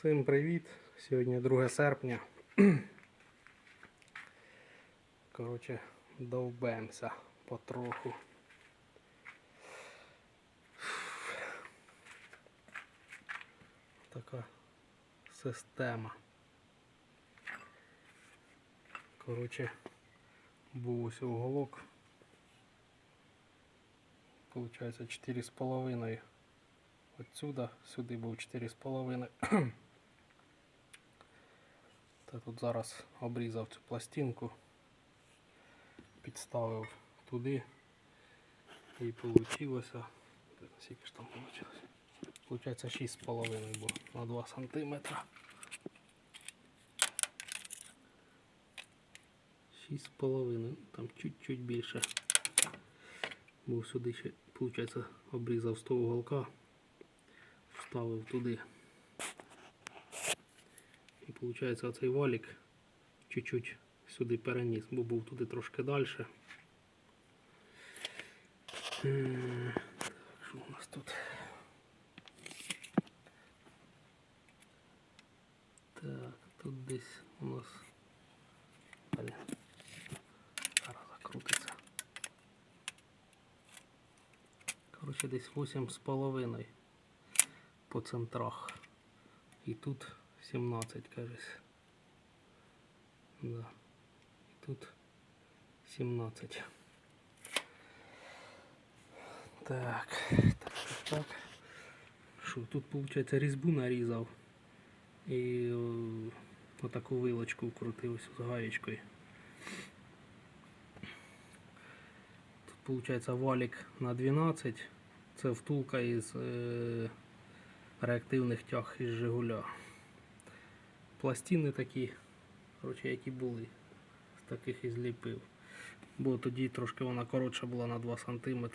Всім привіт! Сьогодні 2 серпня. Коротше, довбемося потроху. Така система. Коротше, був ось уголок. Получається 4,5. Отсюда сюди був 4,5. Та тут зараз обрізав цю пластинку, підставив туди і вийшло. Скільки ж там вийшло? Получається 6,5 було на 2 сантиметра. 6,5, ну, там чуть-чуть більше. Був сюди ще, виходить, обрізав з того уголка, вставив туди. Виходить оцей валік чуть-чуть сюди переніс, бо був туди трошки далі. Що у нас тут? Так, тут десь у нас. Зараз закрутиться. Коротше, десь 8,5 по центрах. І тут 17, кажись. Да. Тут 17. Так, так, так, так. Що, тут, виходить, різьбу нарізав. І о, отаку вилочку вкрутив з гаєчкою. Тут, виходить, валік на 12. Це втулка із е, реактивних тяг із Жигуля. Пластини такі, коротше, які були. З таких і зліпив. Бо тоді трошки вона коротша була на 2 см.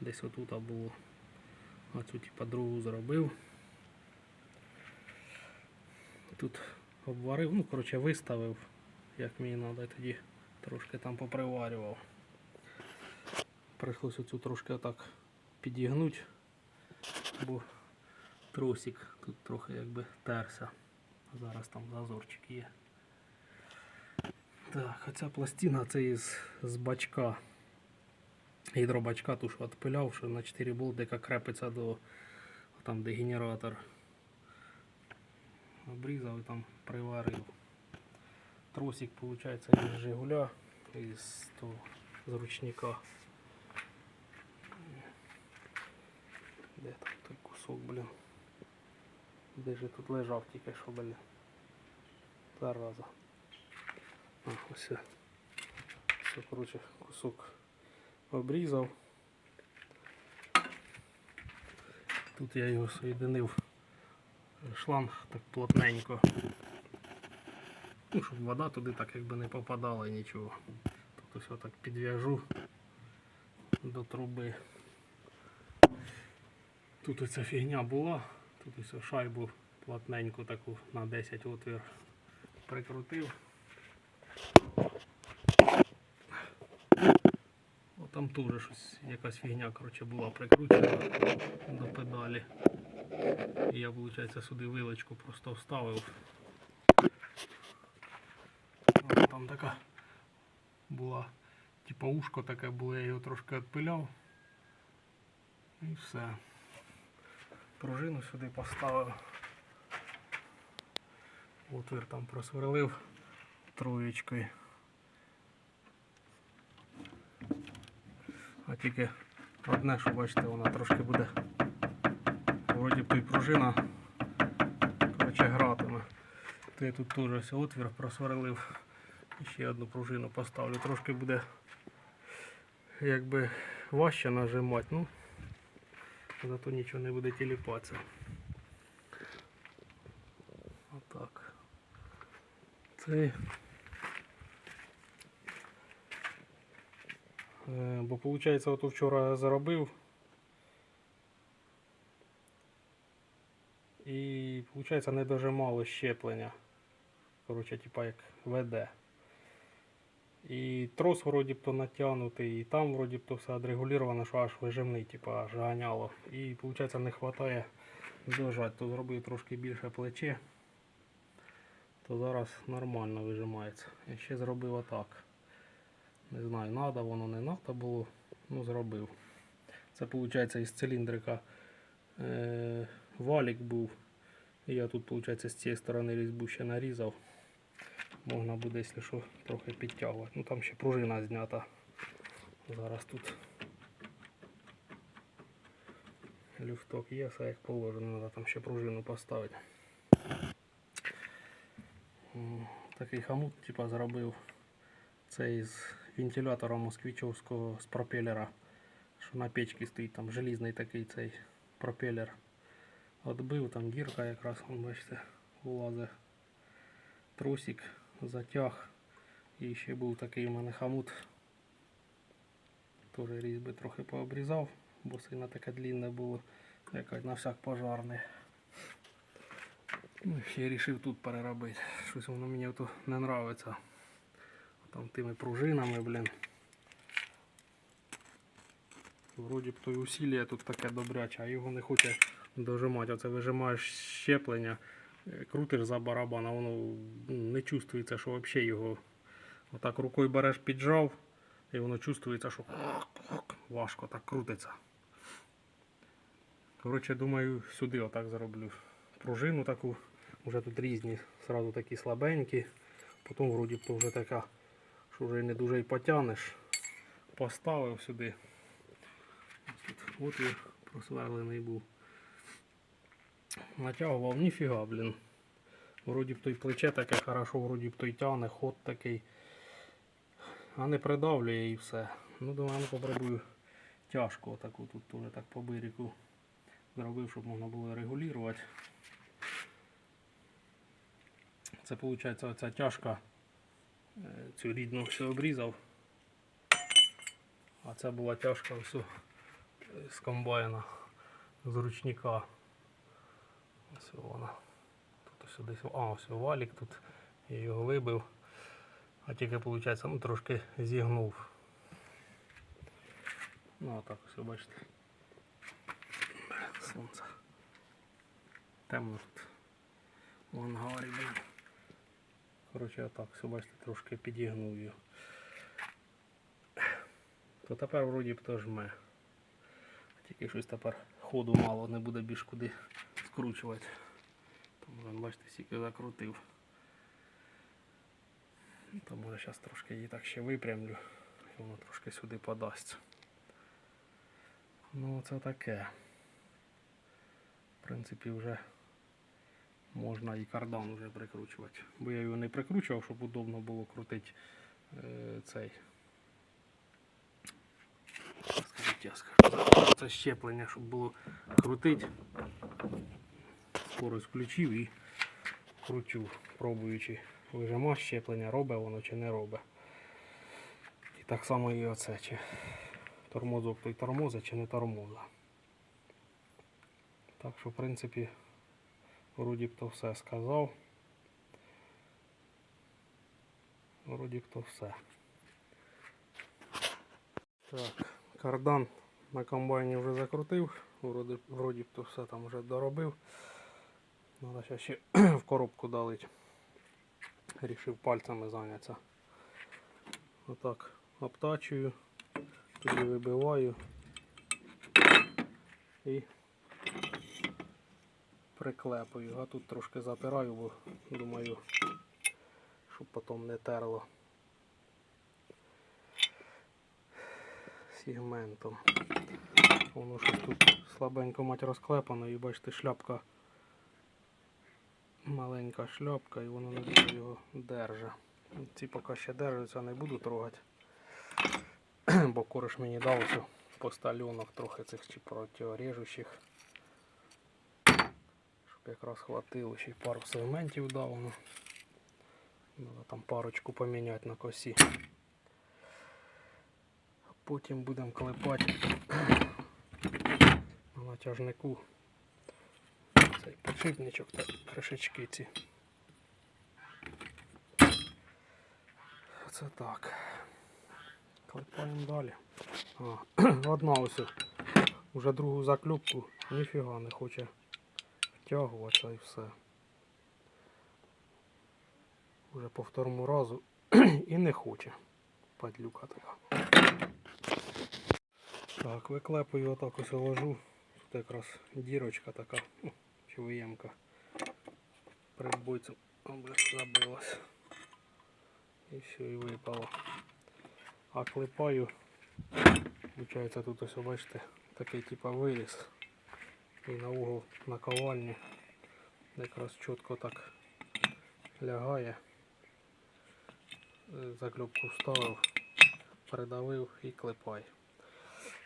Десь отут було. А цю типа другу зробив. Тут обварив, ну коротше виставив, як мені треба, тоді трошки там поприварював. Прийшлося цю трошки отак підігнути, бо тросик тут трохи якби терся. Зараз там зазорчик є. Так, а ця пластина це із з бачка. Гідробачка ту, що відпиляв, що на 4 болтика крепиться до там, де генератор. Обрізав і там приварив. Тросик, виходить, із Жигуля, із того з ручника. Де там той кусок, блін? Де же тут лежав тільки що, блін? Зараза. А, ось. Все, коротше, кусок обрізав. Тут я його соєдинив шланг так плотненько. Ну, щоб вода туди так якби не попадала і нічого. Тут ось так підв'яжу до труби. Тут оця фігня була, тут ось шайбу плотненьку таку на 10 отвір прикрутив. О, там теж щось якась фігня коротше, була прикручена до педалі. І я, виходить, сюди вилочку просто вставив. Там така була, типа ушко таке було, я його трошки відпиляв. І все. Пружину сюди поставив. Отвір там просверлив троєчкою. А тільки одне, що бачите, вона трошки буде. Вроді б й пружина коротше, гратиме. То я тут теж ось отвір просверлив. І ще одну пружину поставлю. Трошки буде якби важче нажимати, ну зато нічого не буде тіліпатися. Отак. Цей. Е, Бо виходить, от вчора заробив. І виходить не дожимало щеплення. Коротше, типа як веде. І трос вроді то натягнутий, і там вроді то все відрегулювано, що аж вижимний, типа аж ганяло. І виходить не вистачає дожать, то зробив трошки більше плече, то зараз нормально вижимається. Я ще зробив отак. Не знаю, надо воно не надо було, ну зробив. Це виходить із циліндрика е, валік був. І я тут, виходить, з цієї сторони різьбу ще нарізав. Можна буде, якщо що, трохи підтягувати. Ну там ще пружина знята. Зараз тут люфток є, все як положено, треба там ще пружину поставити. Такий хамут, типа, зробив цей з вентилятора москвичовського з пропелера, що на печці стоїть, там желізний такий цей пропелер. Отбив, там дірка якраз, бачите, влазить трусик, затяг. І ще був такий у мене хамут. Теж різьби трохи пообрізав, бо сильно таке длинне було, якось на всяк пожарний. Ну, ще вирішив тут переробити. Щось воно мені то не подобається. Там тими пружинами, блін. Вроді б то й усілля тут таке добряче, а його не хоче дожимати. Оце вижимаєш щеплення, крутиш за барабан, а воно ну, не чувствується, що взагалі його отак рукою береш піджав, і воно чувствується, що важко так крутиться. Коротше, думаю, сюди отак зроблю. Пружину таку, вже тут різні, сразу такі слабенькі, потім вроді то вже така, що вже не дуже й потягнеш. Поставив сюди. Ось тут отвір просверлений був. Натягував, ніфіга, блін. Вроді б то й плече таке хорошо, вроді б то й тягне, ход такий. А не придавлює і все. Ну, думаю, ну попробую тяжко таку тут теж так по бирику зробив, щоб можна було регулювати. Це виходить оця тяжка. е, Цю рідну все обрізав. А це була тяжка все з комбайна, з ручника. Ось вона. Тут ось десь. А, ось валік тут. Я його вибив. А тільки виходить, ну трошки зігнув. Ну а так все бачите. Сонце. Темно тут. В ангарі, блін. Коротше, отак, все бачите, трошки підігнув його. То тепер вроді б то жме. Тільки щось тепер ходу мало, не буде більш куди скручувати. Тому бачите, стільки закрутив. Ну, То може зараз трошки її так ще випрямлю і воно трошки сюди подасться. Ну це таке. В принципі, вже можна і кардан вже прикручувати. Бо я його не прикручував, щоб удобно було крутити е, цей. Скажіть, я скажу. Це щеплення, щоб було крутити. Скорость включив і кручу, пробуючи. Вижима щеплення, робить воно чи не робить. І так само і оце, чи тормозок той тормоза, чи не тормоза. Так що, в принципі, вроді б то все сказав. Вроді б то все. Так, кардан на комбайні вже закрутив, вроді, вроді б то все там вже доробив. Надо ще ще в коробку долить. Рішив пальцями зайнятися. Отак обтачую, тоді вибиваю і приклепую. А тут трошки запираю, бо думаю, щоб потім не терло сегментом. Воно щось тут слабенько мать розклепано і бачите шляпка маленька шляпка і воно не його держа. Ці поки ще держаться, не буду трогати. Бо кориш мені дав ось постальонок трохи цих чи протирежучих. Щоб якраз хватило, ще й пару сегментів дав. Ну. Надо там парочку поміняти на косі. Потім будемо клепати на натяжнику цей підшипничок та кришечки ці. Це так. Клепаємо далі. Одна ось. Уже другу заклюпку ніфіга не хоче втягуватися і все. Уже по второму разу і не хоче падлюка така. Так, виклепую отак ось ложу. Тут якраз дірочка така, чи виємка. Прибойцем аби забилась. І все, і випало. А клепаю. Получається тут ось бачите, такий типа виріз. І на угол наковальні якраз чітко так лягає. Закльопку вставив, придавив і клепай.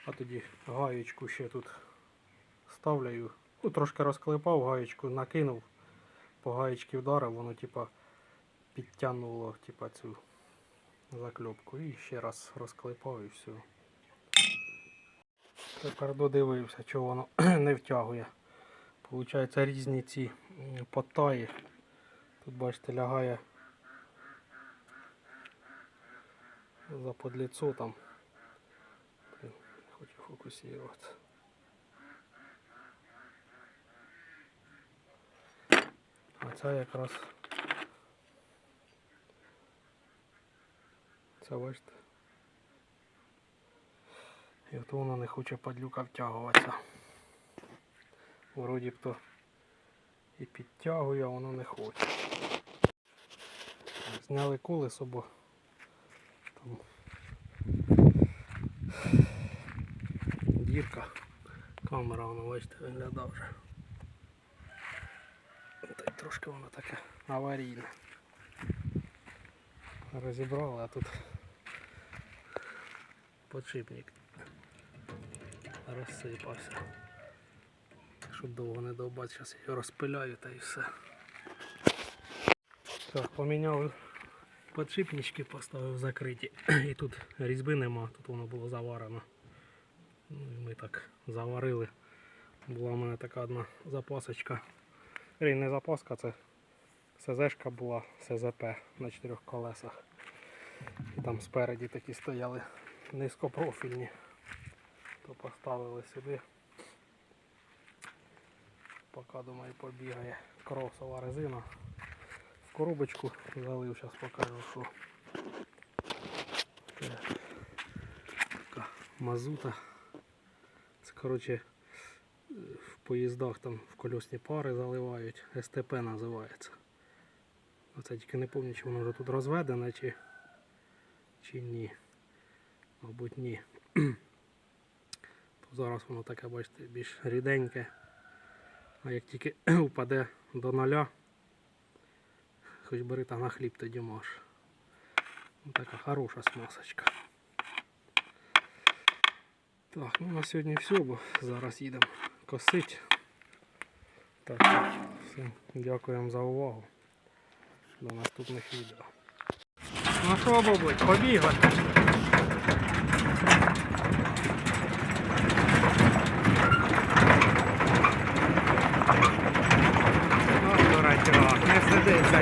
А тоді гаєчку ще тут ставляю. Ну, трошки розклепав, гаєчку накинув, по гаєчки вдарив, воно типа підтягнуло типа, цю закльопку. І ще раз розклепав і все. Тепер додивився, чого воно не втягує. Получається різні ці потаї. Тут бачите, лягає за подліцо там. Хочу фокусувати. А це якраз це бачите. І от воно не хоче падлюка втягуватися. Вроді б то і підтягує, а воно не хоче. Зняли колесо, бо там дірка. Камера воно, бачите, виглядає вже. Та трошки воно таке аварійне. Розібрали, а тут подшипник розсипався. Щоб довго не довбати, зараз його розпиляю та і все. Так, поміняв подшипнички, поставив закриті. І тут різьби нема, тут воно було заварено. Ну, і ми так заварили. Була в мене така одна запасочка. Ей, не запаска, це СЗшка була СЗП на чотирьох колесах. І там спереді такі стояли низькопрофільні. То поставили сюди. Поки думаю побігає кросова резина. В коробочку залив, зараз покажу, що така мазута. Це коротше поїздах там в колесні пари заливають. СТП називається. Оце тільки не пам'ятаю, чи воно вже тут розведене, чи, чи ні. Мабуть, ні. То зараз воно таке, бачите, більш ріденьке. А як тільки впаде до ноля, хоч бери та на хліб тоді можеш. Ну, Така хороша смасочка. Так, ну на сьогодні все, бо зараз їдемо косить. Так, всім дякуємо за увагу. До наступних відео. Ну що, бабуть, побігли. Ну, не сидиться